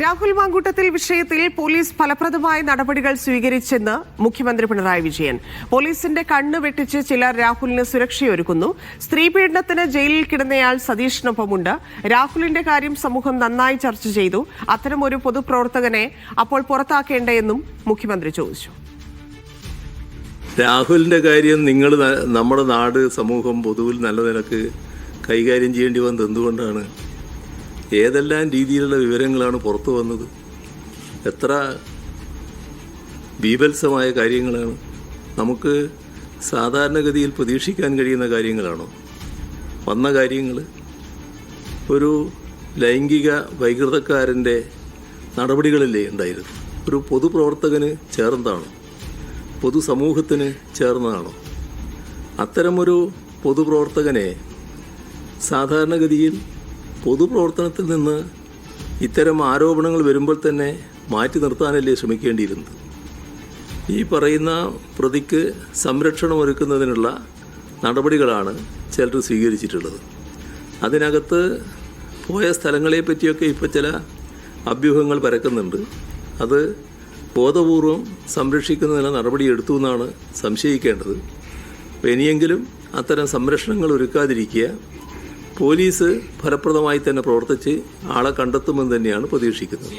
രാഹുൽ മാങ്കൂട്ടത്തിൽ വിഷയത്തിൽ പോലീസ് ഫലപ്രദമായ നടപടികൾ സ്വീകരിച്ചെന്ന് മുഖ്യമന്ത്രി പിണറായി വിജയൻ. പോലീസിന്റെ കണ്ണ് വെട്ടിച്ച് ചിലർ രാഹുലിന് സുരക്ഷയൊരുക്കുന്നു. സ്ത്രീ പീഡനത്തിന് ജയിലിൽ കിടന്നയാൾ സതീഷിനൊപ്പമുണ്ട്. രാഹുലിന്റെ കാര്യം സമൂഹം നന്നായി ചർച്ച ചെയ്തു. അത്തരമൊരു പൊതുപ്രവർത്തകനെ അപ്പോൾ പുറത്താക്കേണ്ടെന്നും മുഖ്യമന്ത്രി ചോദിച്ചു. രാഹുലിന്റെ കാര്യം നിങ്ങൾ നമ്മുടെ നാട് സമൂഹം പൊതുവിൽ നല്ല നിലയ്ക്ക് കൈകാര്യം ചെയ്യേണ്ടി വന്നത് എന്തുകൊണ്ടാണ്? ഏതെല്ലാം രീതിയിലുള്ള വിവരങ്ങളാണ് പുറത്തു വന്നത്? എത്ര ബീഭത്സമായ കാര്യങ്ങളാണ്? നമുക്ക് സാധാരണഗതിയിൽ പ്രതീക്ഷിക്കാൻ കഴിയുന്ന കാര്യങ്ങളാണോ? വന്ന കാര്യങ്ങൾ ഒരു ലൈംഗിക വൈകൃതക്കാരന്റെ നടപടികളല്ലേ ഉണ്ടായിരുന്നു. ഒരു പൊതുപ്രവർത്തകന് ചേർന്നതാണോ? പൊതുസമൂഹത്തിന് ചേർന്നതാണോ? അത്തരമൊരു പൊതുപ്രവർത്തകനെ സാധാരണഗതിയിൽ പൊതുപ്രവർത്തനത്തിൽ നിന്ന് ഇത്തരം ആരോപണങ്ങൾ വരുമ്പോൾ തന്നെ മാറ്റി നിർത്താനല്ലേ ശ്രമിക്കേണ്ടിയിരുന്നത്? ഈ പറയുന്ന പ്രതിക്ക് സംരക്ഷണം ഒരുക്കുന്നതിനുള്ള നടപടികളാണ് ചിലർ സ്വീകരിച്ചിട്ടുള്ളത്. അതിനകത്ത് പോയ സ്ഥലങ്ങളെ പറ്റിയൊക്കെ ഇപ്പോൾ ചില അഭ്യൂഹങ്ങൾ പരക്കുന്നുണ്ട്. അത് ബോധപൂർവം സംരക്ഷിക്കുന്നതിന് നടപടിയെടുത്തു എന്നാണ് സംശയിക്കേണ്ടത്. ഇനിയെങ്കിലും അത്തരം സംരക്ഷണങ്ങൾ ഒരുക്കാതിരിക്കുക പോലീസ് ഫലപ്രദമായി തന്നെ പ്രവർത്തിച്ച് ആളെ കണ്ടെത്തുമെന്ന് തന്നെയാണ് പ്രതീക്ഷിക്കുന്നത്.